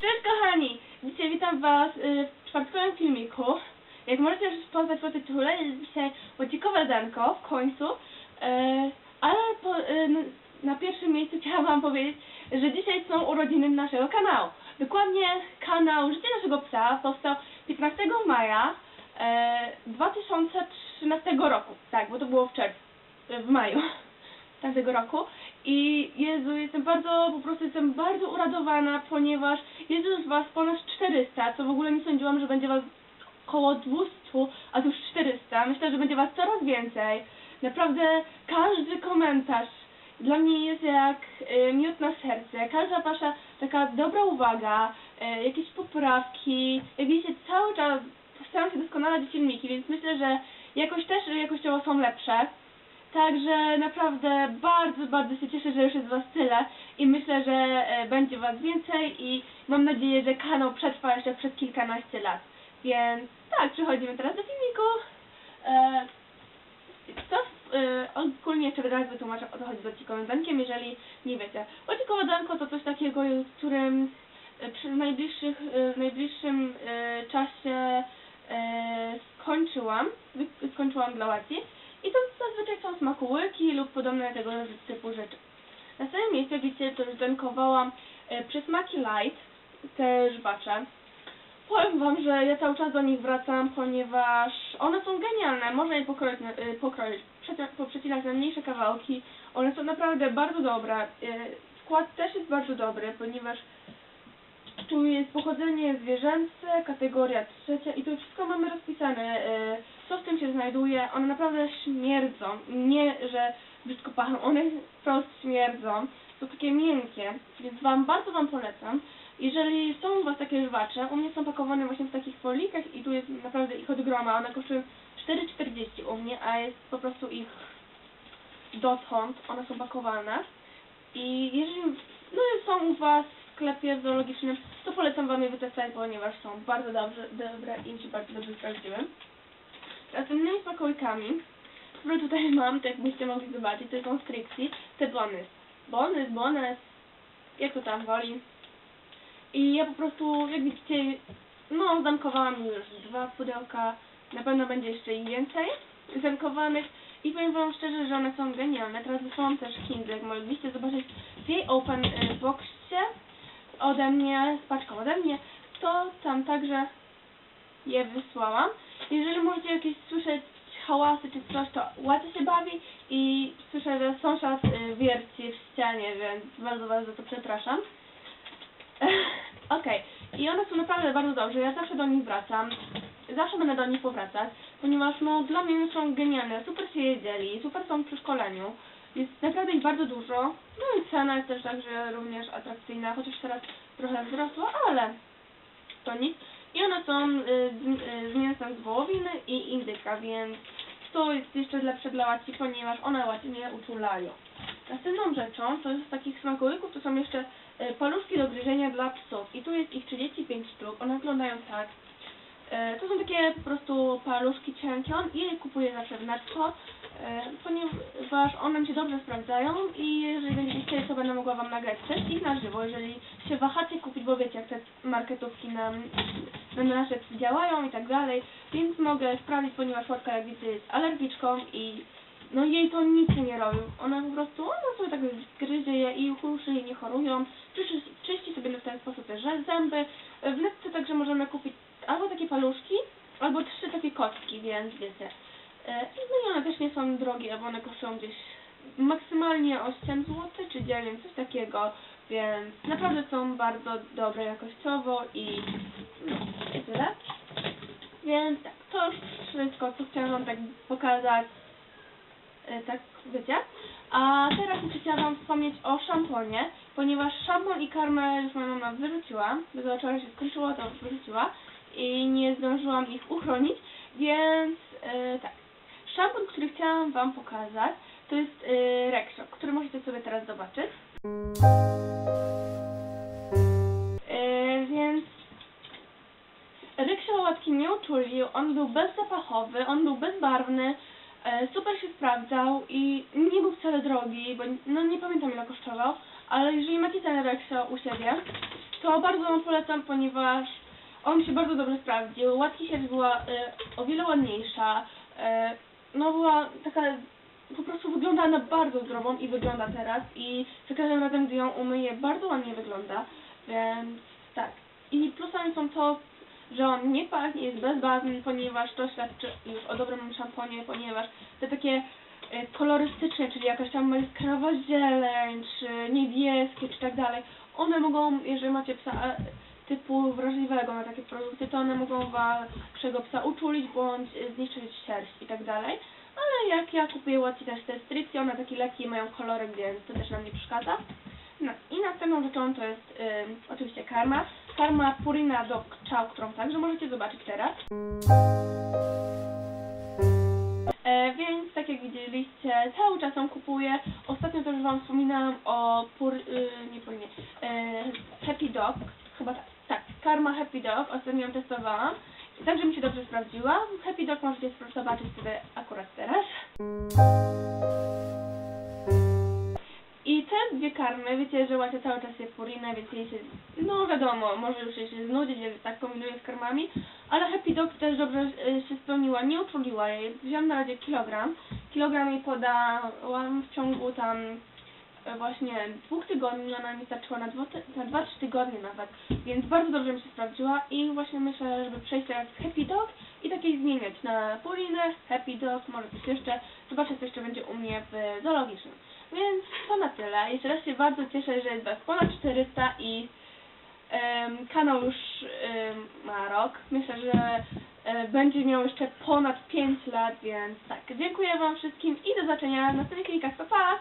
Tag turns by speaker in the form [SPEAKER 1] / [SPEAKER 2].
[SPEAKER 1] Cześć kochani! Dzisiaj witam was y, w czwartkowym filmiku. Jak możecie już poznać po tytule, jest dzisiaj łacikowe danko w końcu. Y, ale po, y, na pierwszym miejscu chciałam wam powiedzieć, że dzisiaj są urodziny naszego kanału. Dokładnie kanał Życie naszego psa powstał 15 maja y, 2013 roku. Tak, bo to było w czerwcu, w maju tamtego roku i Jezu, jestem bardzo, po prostu jestem bardzo uradowana, ponieważ jest już was ponad 400, co w ogóle nie sądziłam, że będzie was około 200, a już 400. Myślę, że będzie was coraz więcej. Naprawdę każdy komentarz dla mnie jest jak y, miód na serce. Każda wasza taka dobra uwaga, y, jakieś poprawki. Jak widzicie, cały czas staram się doskonalać filmiki, więc myślę, że jakoś też jakościowo są lepsze. Także naprawdę bardzo, bardzo się cieszę, że już jest Was tyle i myślę, że e, będzie Was więcej i mam nadzieję, że kanał przetrwa jeszcze przez kilkanaście lat. Więc tak, przechodzimy teraz do filmiku. E, co e, ogólnie jeszcze raz wytłumaczę o co chodzi z odcinkowym dankiem, jeżeli nie wiecie. Odcinkowe danko to coś takiego, w którym e, przy najbliższych, e, w najbliższym e, czasie e, skończyłam, skończyłam dla Łaci. I to zazwyczaj są smakołyki lub podobne tego typu rzeczy. Na samym miejscu widzicie, to już dankowałam e, przysmaki light, te żwacze. Powiem wam, że ja cały czas do nich wracam, ponieważ one są genialne. Można je pokroić, e, pokroić przeci- poprzecinać na mniejsze kawałki. One są naprawdę bardzo dobre. E, Skład też jest bardzo dobry, ponieważ tu jest pochodzenie zwierzęce, kategoria trzecia i to wszystko mamy rozpisane, e, co w tym się znajduje. One naprawdę śmierdzą. Nie, że brzydko pachną, one wprost śmierdzą. Są takie miękkie, więc wam bardzo wam polecam. Jeżeli są u was takie żwacze, u mnie są pakowane właśnie w takich folikach i tu jest naprawdę ich od groma. One kosztują 4,40 u mnie, a jest po prostu ich dotąd. One są pakowane. I jeżeli no, są u Was w sklepie zoologicznym, to polecam Wam je wytestować, ponieważ są bardzo dobrze, dobre i się bardzo dobrze sprawdziły. Następnymi smakołykami, które tutaj mam, tak jakbyście mogli zobaczyć, to są Strixie, te bonus. Bonus, bonus, jak to tam woli. I ja po prostu, jak widzicie, no zankowałam już dwa pudełka, na pewno będzie jeszcze więcej zankowanych. I powiem Wam szczerze, że one są genialne. Teraz wysłałam też Kindle, jak mogliście zobaczyć w jej open y, boxie ode mnie, z paczką ode mnie, to tam także je wysłałam. Jeżeli możecie jakieś słyszeć hałasy czy coś, to ładnie się bawi i słyszę, że sąsiad y, wierci w ścianie, więc bardzo Was za to przepraszam. Okej, i one są naprawdę bardzo dobrze, ja zawsze do nich wracam, zawsze będę do nich powracać, ponieważ no dla mnie są genialne, super się je dzieli, super są przy szkoleniu, jest naprawdę ich bardzo dużo, no i cena jest też także również atrakcyjna, chociaż teraz trochę wzrosła, ale to nic. I one są y, z, y, z mięsem z wołowiny i indyka, więc to jest jeszcze lepsze dla łaci, ponieważ one ładnie uczulają. Następną rzeczą, to jest z takich smakołyków, to są jeszcze y, paluszki do gryzienia dla psów. I tu jest ich 35 sztuk, one wyglądają tak. E, To są takie po prostu paluszki cienkie, on je kupuję zawsze w netto, e, ponieważ one mi się dobrze sprawdzają i jeżeli będziecie chcieli, to będę mogła Wam nagrać test ich na żywo, jeżeli się wahacie kupić, bo wiecie, jak te marketówki na, na nasze działają i tak dalej, więc mogę sprawdzić, ponieważ Łatka, jak widzicie, jest alergiczką i no jej to nic nie robi. Ona po prostu, ona sobie tak gryzie je i uszy jej nie chorują, czyści, czyści sobie w ten sposób też zęby. W netce także możemy kupić albo takie paluszki, albo trzy takie kostki, więc wiecie. E, No i one też nie są drogie, bo one kosztują gdzieś maksymalnie 8 zł czy 9, coś takiego, więc naprawdę są bardzo dobre jakościowo i no, i tyle. Więc tak, to już wszystko, co chciałam wam tak pokazać, e, tak wiecie. A teraz jeszcze chciałam wam wspomnieć o szamponie, ponieważ szampon i karmę już moja mama wyrzuciła, bo zobaczyła, że się skończyło, to wyrzuciła i nie zdążyłam ich uchronić, więc e, tak. Szampon, który chciałam wam pokazać, to jest e, Rexo, który możecie sobie teraz zobaczyć. E, więc Ryk łatki nie uczulił, on był bezzapachowy, on był bezbarwny, e, super się sprawdzał i nie był wcale drogi, bo no nie pamiętam ile kosztował, ale jeżeli macie ten Rexa u siebie, to bardzo Wam polecam, ponieważ on się bardzo dobrze sprawdził. Łatki sieć była y, o wiele ładniejsza. Y, no była taka, po prostu wygląda na bardzo zdrową i wygląda teraz. I za każdym razem, gdy ją umyję, bardzo ładnie wygląda. Więc tak. I plusami są to, że on nie pachnie, jest bezbarwny, ponieważ to świadczy już o dobrym szamponie, ponieważ te takie e, kolorystyczne, czyli jakaś tam jaskrawa zieleń, czy niebieskie, czy tak dalej, one mogą, jeżeli macie psa e, typu wrażliwego na takie produkty, to one mogą waszego psa uczulić, bądź zniszczyć sierść i tak dalej. Ale jak ja kupuję też te stricte, one takie lekkie mają kolorek, więc to też nam nie przeszkadza. No i następną rzeczą to jest oczywiście karma. Karma Purina Dog Chow, którą także możecie zobaczyć teraz. E, więc tak jak widzieliście, cały czas ją kupuję. Ostatnio też Wam wspominałam o pur, y, nie Purinie, e, Happy Dog, chyba tak, Karma Happy Dog, ostatnio ją testowałam. I Także mi się dobrze sprawdziła. Happy Dog możecie zobaczyć sobie akurat teraz. I te dwie karmy, wiecie, że łacie cały czas je purinę, więc jej się, no wiadomo, może już jej się znudzić, że tak kombinuję z karmami, ale Happy Dog też dobrze y, się spełniła, nie uczuliła jej. Wziąłem na razie kilogram. Kilogram jej podałam w ciągu tam e, właśnie dwóch tygodni, ona mi starczyła na ty- na dwa, trzy tygodnie nawet, więc bardzo dobrze mi się sprawdziła i właśnie myślę, żeby przejść teraz Happy Dog i takiej zmieniać na Purinę, Happy Dog, może coś jeszcze, zobaczę co jeszcze będzie u mnie w zoologicznym. Więc to na tyle. Jeszcze raz się bardzo cieszę, że jest Was ponad 400 i em, kanał już em, ma rok. Myślę, że e, będzie miał jeszcze ponad 5 lat, więc tak. Dziękuję Wam wszystkim i do zobaczenia w następnych filmikach. Pa, pa!